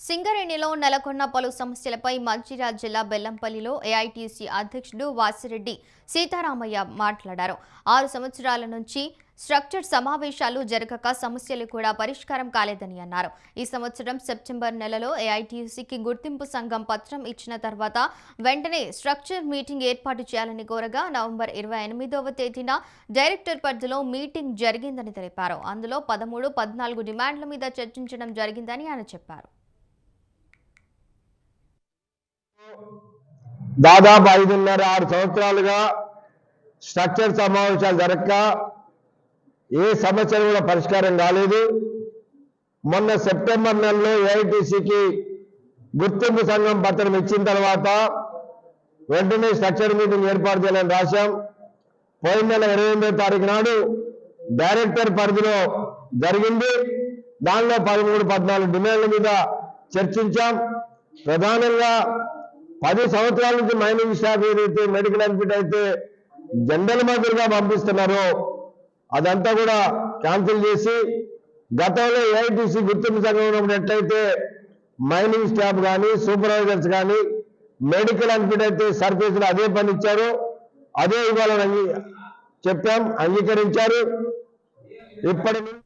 సింగరేణిలో నెలకొన్న పలు సమస్యలపై మంచిర్యాల జిల్లా బెల్లంపల్లిలో ఏఐటీసీ అధ్యక్షుడు వాసిరెడ్డి సీతారామయ్య మాట్లాడారు. ఆరు సంవత్సరాల నుంచి స్ట్రక్చర్ సమావేశాలు జరగక సమస్యలు కూడా పరిష్కారం కాలేదని అన్నారు. ఈ సంవత్సరం సెప్టెంబర్ నెలలో ఏఐటీసీకి గుర్తింపు సంఘం పత్రం ఇచ్చిన తర్వాత వెంటనే స్ట్రక్చర్ మీటింగ్ ఏర్పాటు చేయాలని కోరగా నవంబర్ ఇరవై ఎనిమిదవ తేదీన డైరెక్టర్ పరిధిలో మీటింగ్ జరిగిందని తెలిపారు. అందులో పదమూడు పద్నాలుగు డిమాండ్ల మీద చర్చించడం జరిగిందని ఆయన చెప్పారు. దాదాపు ఐదున్నర ఆరు సంవత్సరాలుగా స్ట్రక్చర్ సమావేశాలు జరగక ఏ సమస్యలు కూడా పరిష్కారం కాలేదు. మొన్న సెప్టెంబర్ నెలలో ఏఐటీసీకి గుర్తింపు సంఘం పత్రం ఇచ్చిన తర్వాత వెంటనే స్ట్రక్చర్ మీటింగ్ ఏర్పాటు చేయాలని రాశాం. పోయిన నెల ఇరవై ఎనిమిదో తారీఖు నాడు డైరెక్టర్ పరిధిలో జరిగింది. దానిలో పదమూడు పద్నాలుగు డిమాండ్ల మీద చర్చించాం. ప్రధానంగా పది సంవత్సరాల నుంచి మైనింగ్ స్టాఫ్ ఏదైతే మెడికల్ అన్ఫిట్ అయితే జనరల్ మాదిరిగా పంపిస్తున్నారో అదంతా కూడా క్యాన్సిల్ చేసి గతంలో ఏఐటీసీ గుర్తింపు సంఘం ఉన్నట్లయితే మైనింగ్ స్టాఫ్ కానీ సూపర్వైజర్స్ కానీ మెడికల్ అన్ఫిట్ అయితే సర్ఫేస్లో అదే పని ఇచ్చారు. అదే ఇవ్వాలని చెప్పాం అంగీకరించారు. ఇప్పటి నుంచి